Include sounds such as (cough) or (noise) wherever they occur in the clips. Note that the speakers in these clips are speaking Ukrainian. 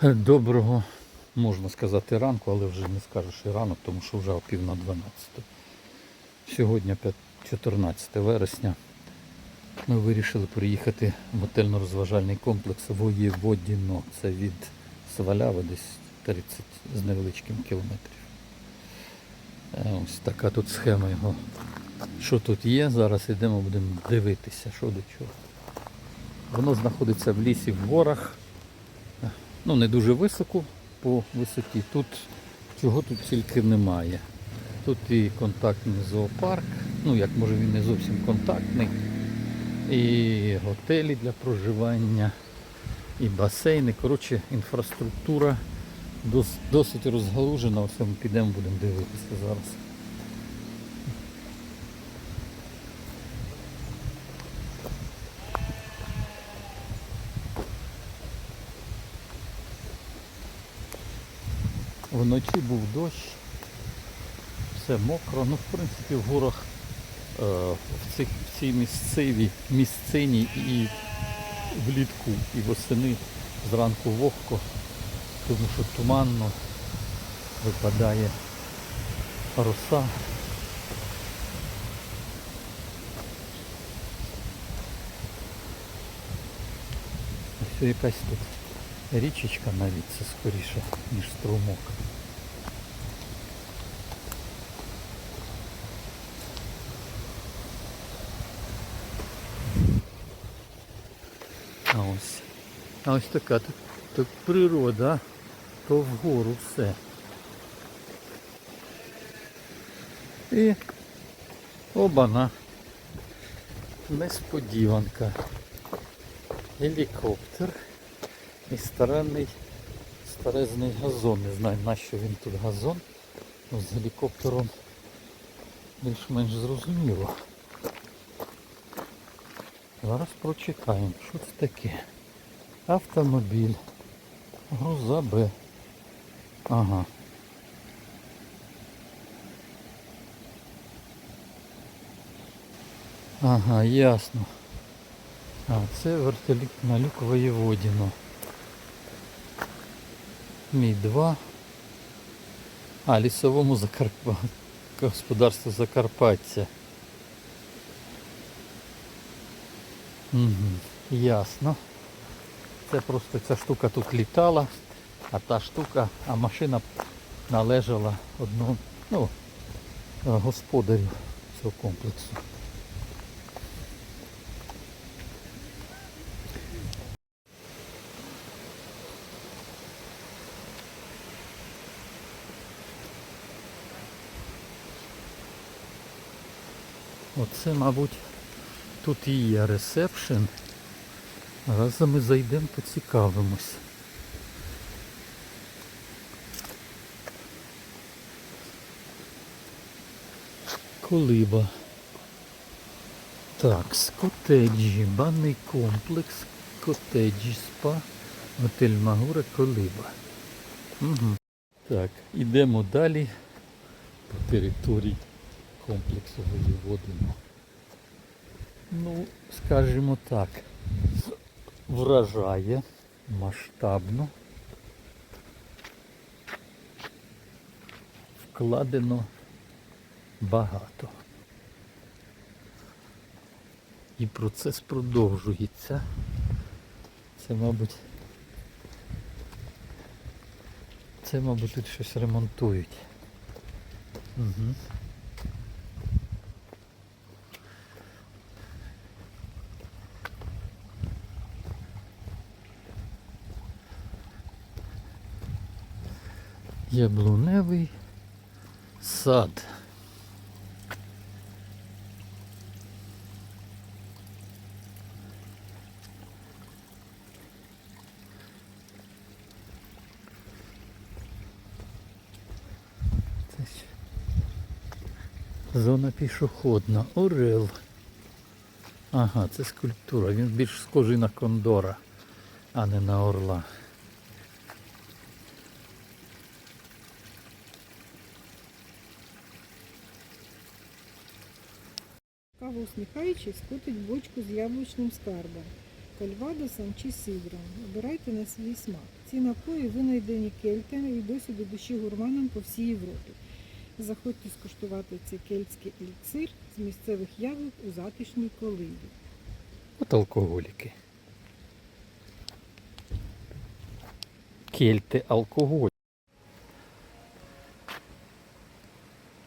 (laughs) Доброго, можна сказати, ранку, але вже не скажеш і ранок, тому що вже о пів на 12. Сьогодні 14 вересня. Ми вирішили приїхати в готельно-розважальний комплекс Воєводіно. Це від Сваляви десь 30 з невеличким кілометрів. Е, Ось така тут схема його. Що тут є, зараз йдемо, будемо дивитися, що до чого. Воно знаходиться в лісі в горах ну не дуже високо по висоті. Тут чого тут тільки немає. Тут і контактний зоопарк, ну як може він не зовсім контактний, і готелі для проживання, і басейни. Коротше, інфраструктура досить розгалужена. Оце ми підемо, будемо дивитися зараз. Вночі був дощ, все мокро. Ну, в принципі, в горах е, в, цих, в цій місцевій місцині і влітку, і восени зранку вогко, тому що туманно випадає роса. Якась тут річечка навіть це скоріше, ніж струмок. А ось. А ось така тут, тут природа, то вгору все. І обана. Несподіванка. Гелікоптер і старенний старезний газон. Не знаю на що він тут газон. Ну, з гелікоптером більш-менш зрозуміло. Зараз прочитаємо, що це таке. Автомобіль. Груза Б. Ага. Ага, ясно. А, це вертоліт на люк Воєводіно. Мі 2. А, лісовому Закарпа... господарству Закарпаття. Угу, ясно. Це просто ця штука тут літала, а та штука, а машина належала одному, ну, господарю цього комплексу. Оце, мабуть, тут і є ресепшн. Разом ми зайдемо, поцікавимось. Колиба. Так, котеджі, банний комплекс, котеджі, спа, готель Магура, Колиба. Угу. Так, ідемо далі по території комплексу Воєводино. Ну, скажімо так, вражає масштабно. Вкладено багато. І процес продовжується. Це, мабуть, це, мабуть, тут щось ремонтують. Угу. Яблуневий сад. Це Зона пішохідна. Орел. Ага, це скульптура. Він більш схожий на кондора, а не на орла. Каво усміхаючись, котить бочку з яблучним скарбом, кальвадосом чи сідром. Обирайте на свій смак. Ці напої винайдені кельтами і досі до душі гурманам по всій Європі. Заходьте скуштувати цей кельтський еліксир з місцевих яблук у затишній колибі. От алкоголіки. Кельти алкоголь.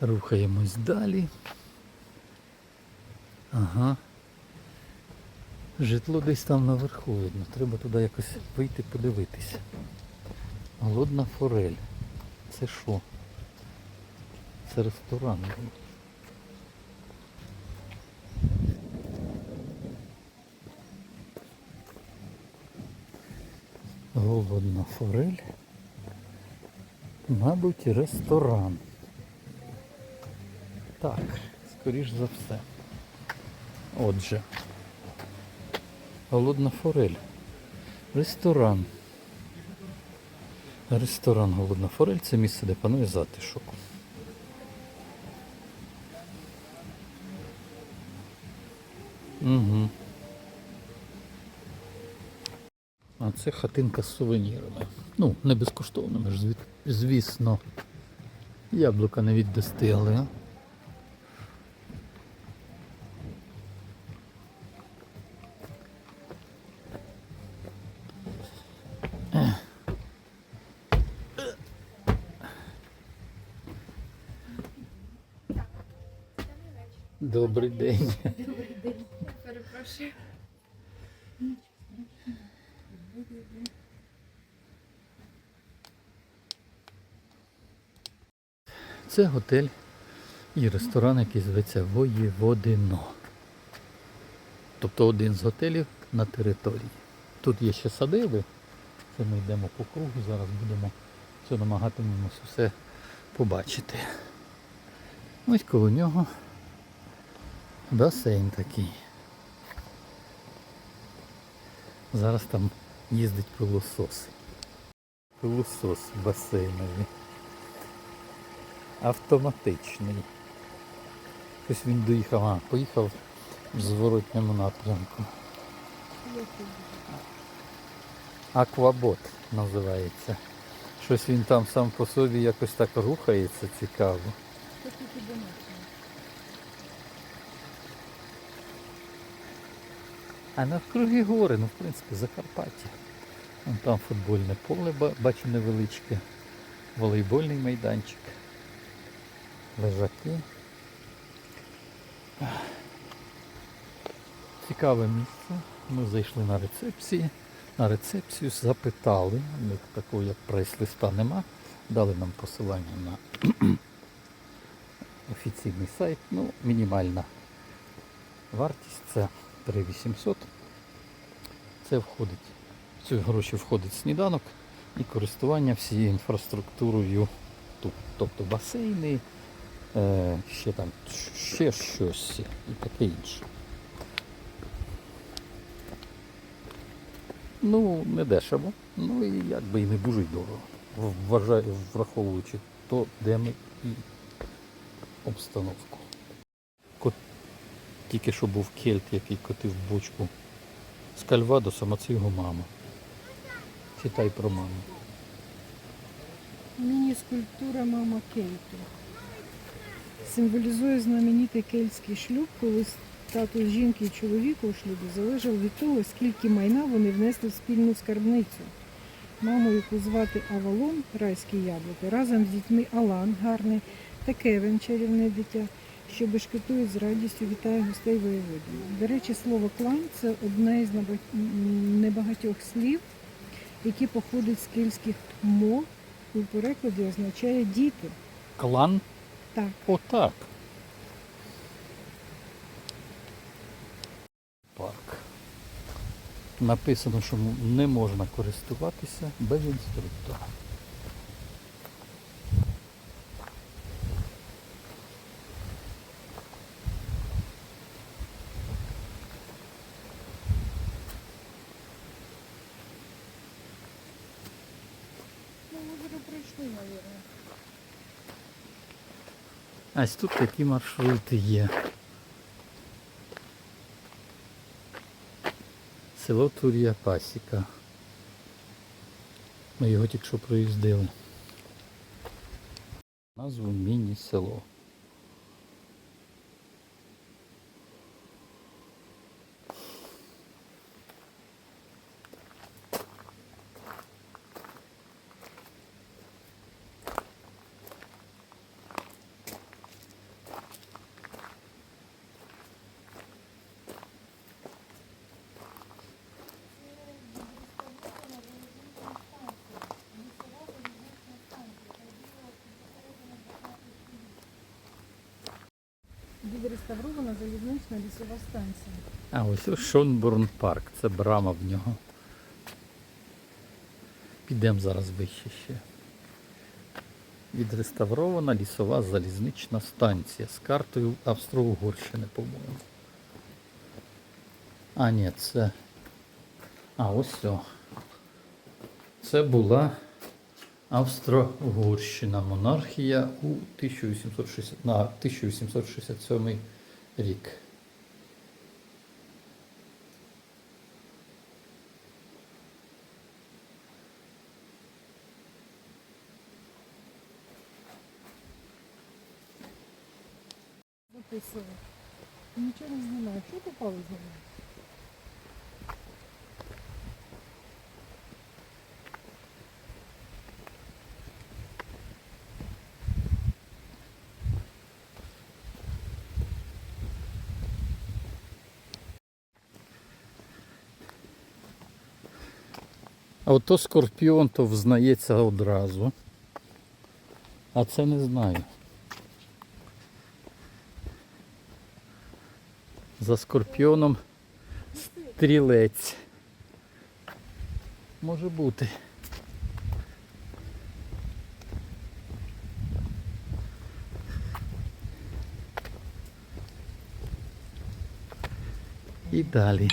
Рухаємось далі. Ага. Житло десь там наверху видно. Треба туди якось вийти подивитися. Голодна форель. Це що? Це ресторан. Голодна форель. Мабуть, ресторан. Так, скоріш за все. Отже. Голодна форель. Ресторан. Ресторан Голодна форель це місце, де панує затишок. Угу. А це хатинка з сувенірами. Ну, не безкоштовними ж, звісно. Яблука не віддасти, а? Добрий день. Перепрошую. Це готель і ресторан, який зветься Воєводино. Тобто один з готелів на території. Тут є ще садиби. Це ми йдемо по кругу, зараз будемо намагатимемось все побачити. Ось коло нього басейн такий. Зараз там їздить пилосос. Пилосос басейновий автоматичний. Ось він доїхав, а, поїхав в зворотньому напрямку. Аквабот називається. Щось він там сам по собі якось так рухається цікаво. Це тут і домашнє. А навкруги гори, ну в принципі Закарпаття. Вон там футбольне поле бачу невеличке, волейбольний майданчик, лежаки. Цікаве місце. Ми зайшли на рецепції. На рецепцію запитали, у такого як прайс-листа нема. Дали нам посилання на (clears throat) офіційний сайт. Ну, мінімальна вартість це 3800. Це входить, в ці гроші входить сніданок і користування всією інфраструктурою тут. Тобто басейни, е, ще там ще щось і таке інше. Ну, не дешево, ну і якби і не дуже й дорого. Вважаю, враховуючи то, де ми і обстановку. Тільки що був кельт, який котив бочку з Кальвадосом, а це його мама. Читай про маму. Міні-скульптура мама Кейту. Символізує знаменитий кельтський шлюб, коли статус жінки і чоловіка у шлюбі залежав від того, скільки майна вони внесли в спільну скарбницю. Маму, яку звати Авалон, райське яблуко, разом з дітьми Алан, гарний, та Кевен, чарівне дитя, що бешкетують з радістю вітає гостей воєводів. До речі, слово клан це одне із небагатьох слів, які походять з кельтських мов і у перекладі означає діти. Клан? Так. Отак. Парк. Написано, що не можна користуватися без інструктора. Ми вже пройшли, мабуть. Ось тут такі маршрути є. Село Турія Пасіка. Ми його тільки що проїздили. Назву міні-село. Відреставрована залізнична лісова станція. А ось Шонбурн парк, це брама в нього. Підемо зараз вище ще. Відреставрована лісова залізнична станція з картою Австро-Угорщини, по-моєму. А, ні, це. А, ось все. Це була Австро-Угорщина, монархія у 1860, на 1867 рік. Нічого не знімаю. Що попало з ними? А ото скорпіон то взнається одразу. А це не знаю. За скорпіоном стрілець. Може бути. І далі.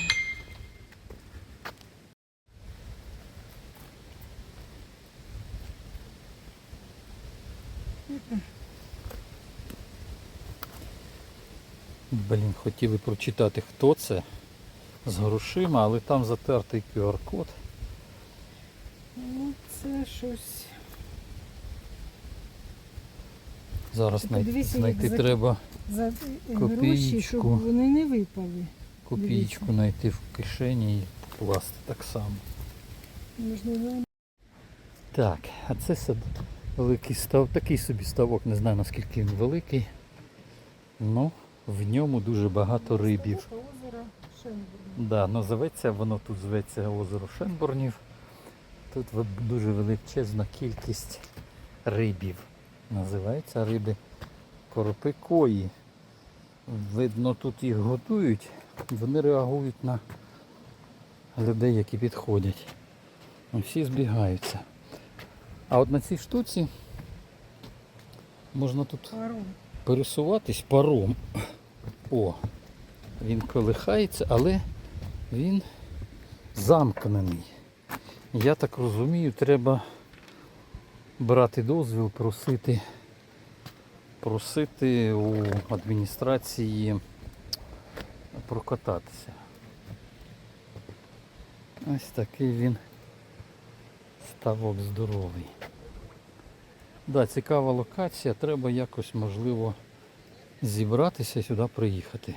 Блін, хотіли прочитати, хто це з грошима, але там затертий QR-код. Ну, це щось. Зараз Ти знай- знайти за- треба За е, гроші, щоб вони не випали. копійку знайти в кишені і покласти так само. Можливо, Так, а це сад великий став, такий собі ставок, не знаю наскільки він великий. Ну, в ньому дуже багато рибів. Да, називається воно тут зветься озеро Шенбурнів. Тут дуже величезна кількість рибів. Називаються риби коропи кої. Видно, тут їх готують, вони реагують на людей, які підходять. Ну, Всі збігаються. А от на цій штуці можна тут Паром. пересуватись паром. О, він колихається, але він замкнений. Я так розумію, треба брати дозвіл, просити, просити у адміністрації прокататися. Ось такий він ставок здоровий. Да, цікава локація, треба якось можливо зібратися сюди приїхати.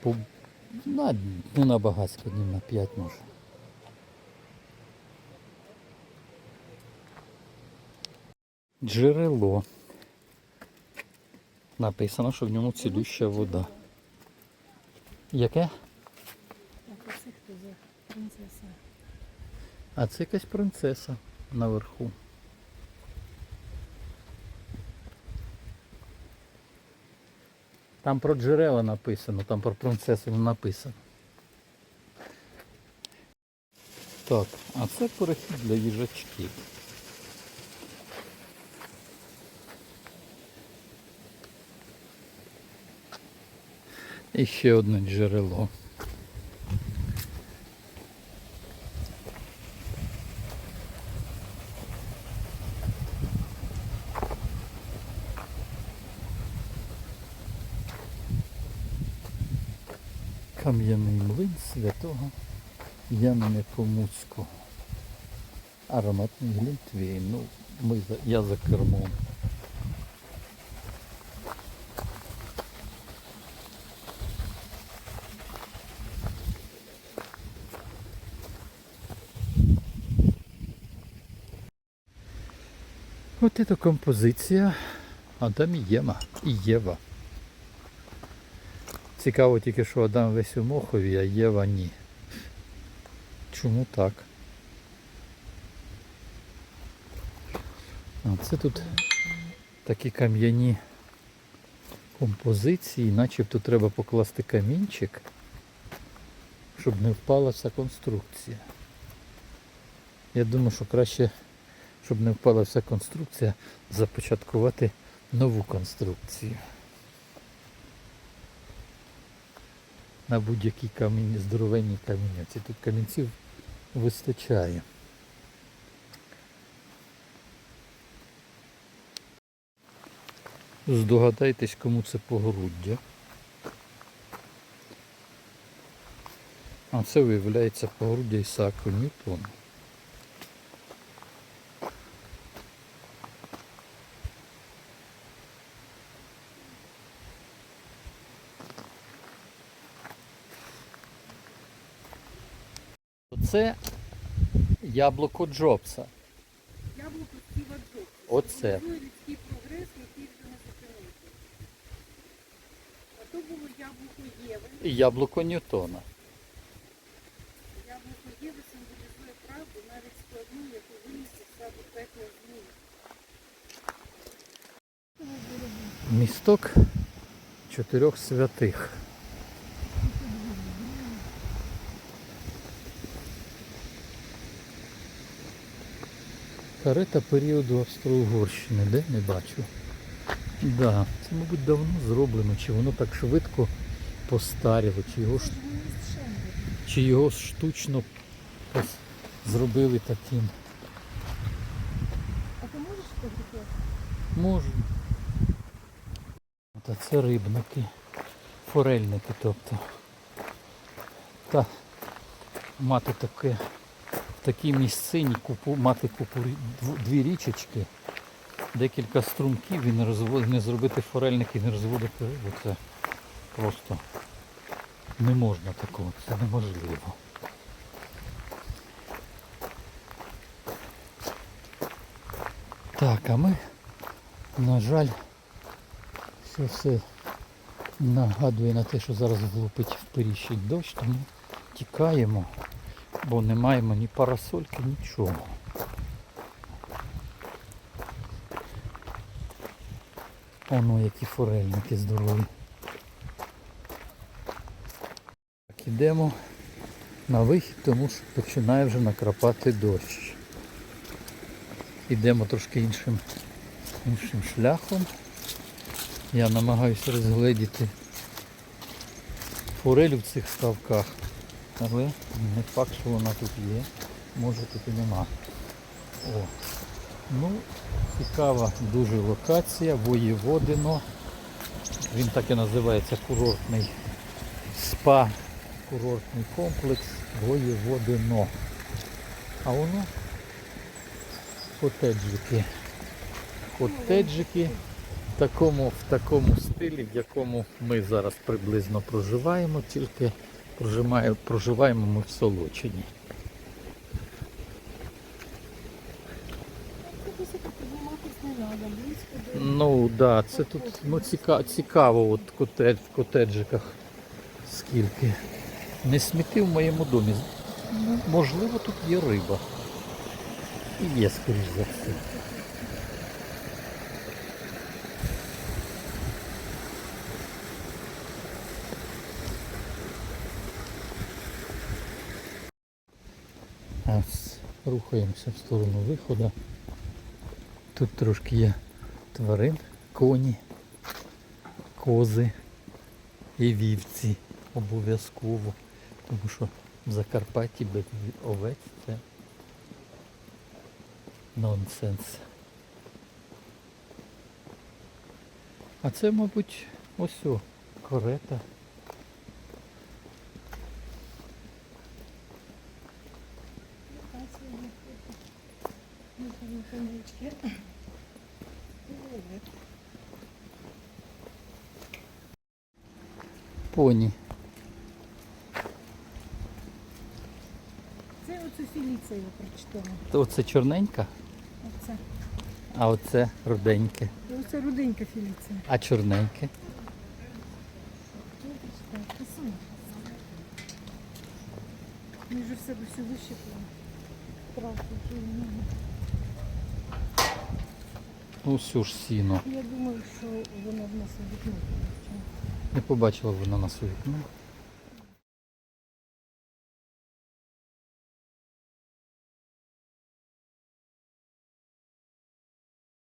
По... На, не на багатсько, днів на 5 може. Джерело. Написано, що в ньому цілюща вода. Яке? А це якась принцеса наверху. Там про джерела написано, там про принцесу не написано. Так, а це перехід для їжачків. І ще одне джерело. Яна Непомуцького. Ароматний глінтвейн. Ну, ми я за кермом. От це композиція Адам і Єма. І Єва. Цікаво тільки, що Адам весь у мохові, а Єва ні. Чому так? А це тут такі кам'яні композиції, начебто треба покласти камінчик, щоб не впала вся конструкція. Я думаю, що краще, щоб не впала вся конструкція, започаткувати нову конструкцію. На будь-якій камінь, здоровенній камінці. Тут камінців вистачає. Здогадайтесь, кому це погруддя. А це виявляється погруддя Ісааку Ньютона. Це яблуко Джобса. Яблуко Стіва Джобса. Оце. Людський прогрес, який вже не зупинити. А то було яблуко Єви. І яблуко Ньютона. Яблуко Єви символізує правду, навіть складну, яку винесе з саду пекла змії. Місток чотирьох святих. Карета періоду Австро-Угорщини, де не бачу. Да, це, мабуть, давно зроблено, чи воно так швидко постаріло, чи його, чи його штучно зробили таким. А ти можеш таке? Можу. Та це рибники, форельники, тобто. Та мати таке, такій місцині купу, мати купу, дві річечки, декілька струмків і не, розвод, не зробити форельники, не розводити. Це просто не можна такого, це неможливо. Так, а ми, на жаль, це все нагадує на те, що зараз влупить вперіщить дощ, тому тікаємо, бо не маємо ні парасольки, нічого. Оно які форельники здорові. Так, ідемо на вихід, тому що починає вже накрапати дощ. Ідемо трошки іншим, іншим шляхом. Я намагаюся розгледіти форель в цих ставках, але не факт, що вона тут є. Може тут і нема. О. Ну, цікава дуже локація, Воєводино. Він так і називається курортний спа, курортний комплекс Воєводино. А воно котеджики. Котеджики в такому, в такому стилі, в якому ми зараз приблизно проживаємо, тільки проживає- проживаємо ми в Солочині. Ну так, да, це тут ну, ціка, цікаво от котедж, в котеджиках скільки. Не сміти в моєму домі. Ну, можливо, тут є риба. І є, скоріш за все. А с- рухаємося в сторону виходу. Тут трошки є тварин, коні, кози і вівці обов'язково. Тому що в Закарпатті без овець це нонсенс. А це, мабуть, ось о, корета. Поні. Це оце Філіція я прочитала. То оце чорненька, Оце. а оце руденьке. І Оце руденька Філіція. А чорненьке. Я прочитала. Те саме. Вже все до всього вже немає. Усю ж сіно. Я думаю, що вона в нас у вікно. Не побачила вона нас у вікно.